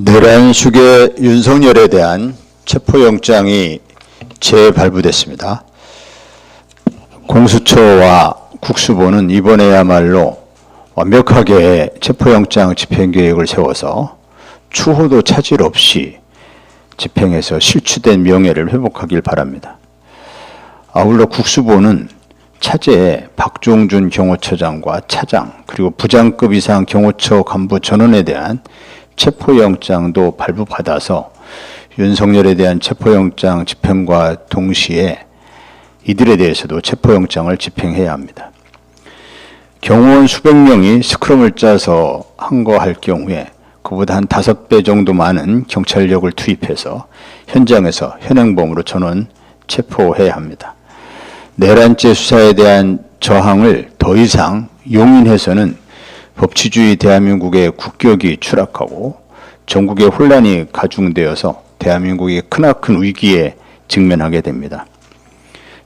내란숙의 윤석열에 대한 체포영장이 재발부됐습니다. 공수처와 국수본은 이번에야말로 완벽하게 체포영장 집행계획을 세워서 추호도 차질 없이 집행해서 실추된 명예를 회복하길 바랍니다. 아울러 국수본은 차제에 박종준 경호처장과 차장 그리고 부장급 이상 경호처 간부 전원에 대한 체포영장도 발부받아서 윤석열에 대한 체포영장 집행과 동시에 이들에 대해서도 체포영장을 집행해야 합니다. 경호원 수백 명이 스크럼을 짜서 항거할 경우에 그보다 한 다섯 배 정도 많은 경찰력을 투입해서 현장에서 현행범으로 전원 체포해야 합니다. 내란죄 수사에 대한 저항을 더 이상 용인해서는 법치주의 대한민국의 국격이 추락하고 전국의 혼란이 가중되어서 대한민국이 크나큰 위기에 직면하게 됩니다.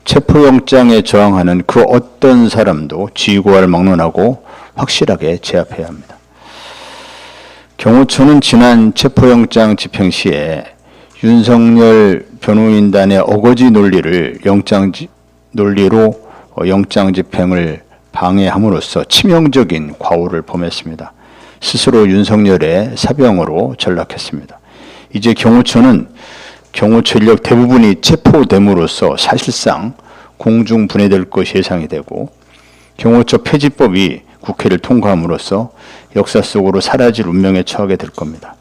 체포영장에 저항하는 그 어떤 사람도 지휘고할 막론하고 확실하게 제압해야 합니다. 경호처는 지난 체포영장 집행 시에 윤석열 변호인단의 어거지 논리를 영장 지- 논리로 어, 영장 집행을 방해함으로써 치명적인 과오를 범했습니다. 스스로 윤석열의 사병으로 전락했습니다. 이제 경호처는 경호처 인력 대부분이 체포됨으로써 사실상 공중 분해될 것이 예상이 되고 경호처 폐지법이 국회를 통과함으로써 역사 속으로 사라질 운명에 처하게 될 겁니다.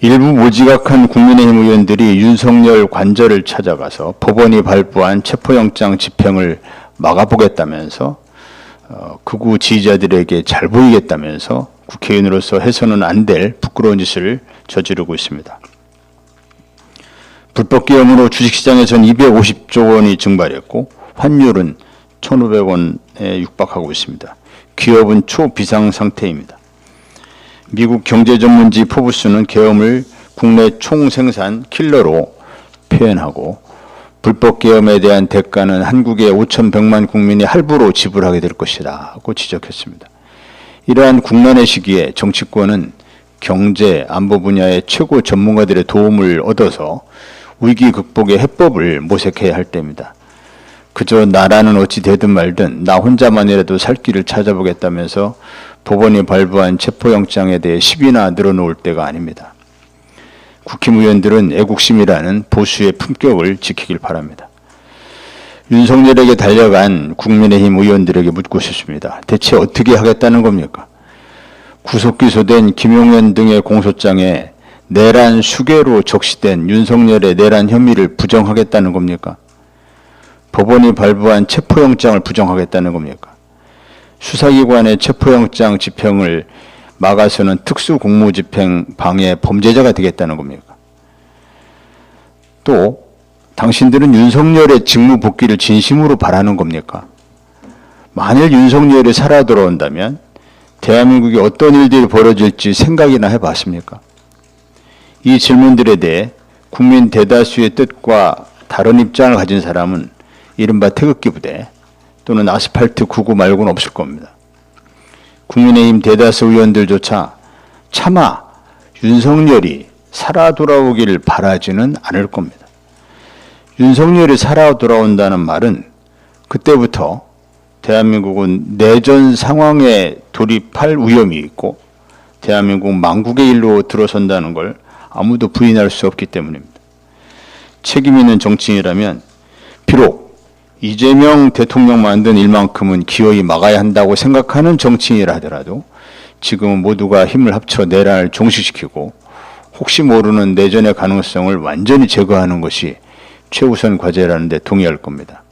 일부 모지각한 국민의힘 의원들이 윤석열 관저를 찾아가서 법원이 발부한 체포영장 집행을 막아보겠다면서 어, 극우 지지자들에게 잘 보이겠다면서 국회의원으로서 해서는 안 될 부끄러운 짓을 저지르고 있습니다. 불법 기업으로 주식시장에 전 250조 원이 증발했고 환율은 1,500원에 육박하고 있습니다. 기업은 초비상 상태입니다. 미국 경제 전문지 포브스는 계엄을 국내 총생산 킬러로 표현하고 불법 계엄에 대한 대가는 한국의 5,100만 국민이 할부로 지불하게 될 것이라고 지적했습니다. 이러한 국난의 시기에 정치권은 경제, 안보 분야의 최고 전문가들의 도움을 얻어서 위기 극복의 해법을 모색해야 할 때입니다. 그저 나라는 어찌 되든 말든 나 혼자만이라도 살 길을 찾아보겠다면서 법원이 발부한 체포영장에 대해 시비나 늘어놓을 때가 아닙니다. 국힘의원들은 애국심이라는 보수의 품격을 지키길 바랍니다. 윤석열에게 달려간 국민의힘 의원들에게 묻고 싶습니다. 대체 어떻게 하겠다는 겁니까? 구속 기소된 김용현 등의 공소장에 내란 수개로 적시된 윤석열의 내란 혐의를 부정하겠다는 겁니까? 법원이 발부한 체포영장을 부정하겠다는 겁니까? 수사기관의 체포영장 집행을 막아서는 특수 공무집행 방해 범죄자가 되겠다는 겁니까? 또 당신들은 윤석열의 직무 복귀를 진심으로 바라는 겁니까? 만일 윤석열이 살아 돌아온다면 대한민국에 어떤 일들이 벌어질지 생각이나 해봤습니까? 이 질문들에 대해 국민 대다수의 뜻과 다른 입장을 가진 사람은 이른바 태극기 부대 또는 아스팔트 구구 말고는 없을 겁니다. 국민의힘 대다수 의원들조차 차마 윤석열이 살아 돌아오기를 바라지는 않을 겁니다. 윤석열이 살아 돌아온다는 말은 그때부터 대한민국은 내전 상황에 돌입할 위험이 있고 대한민국 망국의 일로 들어선다는 걸 아무도 부인할 수 없기 때문입니다. 책임 있는 정치인이라면 비록 이재명 대통령 만든 일만큼은 기어이 막아야 한다고 생각하는 정치인이라 하더라도 지금은 모두가 힘을 합쳐 내란을 종식시키고 혹시 모르는 내전의 가능성을 완전히 제거하는 것이 최우선 과제라는 데 동의할 겁니다.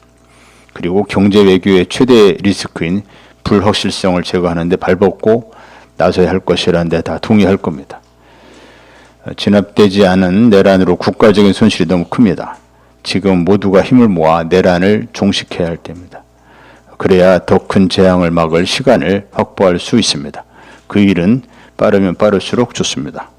그리고 경제 외교의 최대 리스크인 불확실성을 제거하는 데 발벗고 나서야 할 것이라는 데 다 동의할 겁니다. 어, 진압되지 않은 내란으로 국가적인 손실이 너무 큽니다. 지금 모두가 힘을 모아 내란을 종식해야 할 때입니다. 그래야 더 큰 재앙을 막을 시간을 확보할 수 있습니다. 그 일은 빠르면 빠를수록 좋습니다.